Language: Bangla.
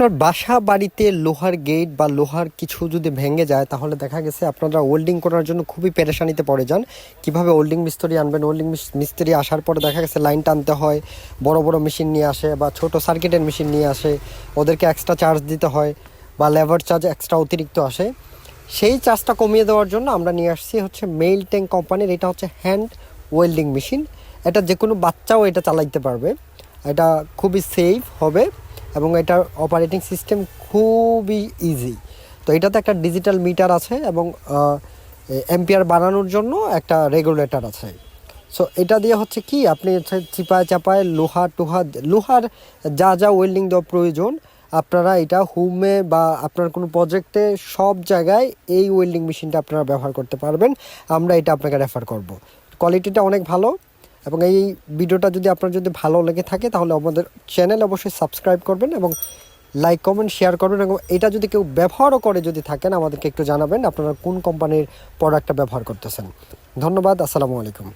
আপনার বাসা বাড়িতে লোহার গেট বা লোহার কিছু যদি ভেঙে যায়, তাহলে দেখা গেছে আপনারা ওয়েল্ডিং করার জন্য খুবই পেরেশানিতে পড়ে যান। কীভাবে ওয়েল্ডিং মিস্ত্রি আনবেন? ওয়েল্ডিং মিস্ত্রি আসার পরে দেখা গেছে লাইন টানতে হয়, বড় বড় মেশিন নিয়ে আসে বা ছোট সার্কিটের মেশিন নিয়ে আসে, ওদেরকে এক্সট্রা চার্জ দিতে হয় বা লেবার চার্জ এক্সট্রা অতিরিক্ত আসে। সেই চার্জটা কমিয়ে দেওয়ার জন্য আমরা নিয়ে আসছি হচ্ছে মেইল ট্যাঙ্ক কোম্পানির এটা হচ্ছে হ্যান্ড ওয়েল্ডিং মেশিন এটা যে কোনো বাচ্চাও এটা চালাইতে পারবে। এটা খুবই সেফ হবে। এবং এটার অপারেটিং সিস্টেম খুবই ইজি তো এটাতে একটা ডিজিটাল মিটার আছে এবং এম্পিয়ার বানানোর জন্য একটা রেগুলেটর আছে। সো এটা দিয়ে হচ্ছে কি, আপনি হচ্ছে চিপায় চাপায় লোহা টোহা, লোহার যা যা ওয়েল্ডিং দেওয়া প্রয়োজন, আপনারা এটা হোমে বা আপনার কোনো প্রজেক্টে সব জায়গায় এই ওয়েল্ডিং মেশিনটা আপনারা ব্যবহার করতে পারবেন। আমরা এটা আপনাকে রেফার করব। কোয়ালিটিটা অনেক ভালো। এবং এই ভিডিওটা যদি আপনার যদি ভালো লেগে থাকে, তাহলে আমাদের চ্যানেল অবশ্যই সাবস্ক্রাইব করবেন এবং লাইক, কমেন্ট, শেয়ার করবেন এবং এটা যদি কেউ ব্যবহারও করে যদি থাকেন, আমাদেরকে একটু জানাবেন আপনারা কোন কোম্পানির প্রোডাক্টটা ব্যবহার করতেছেন। ধন্যবাদ, আসসালামু আলাইকুম।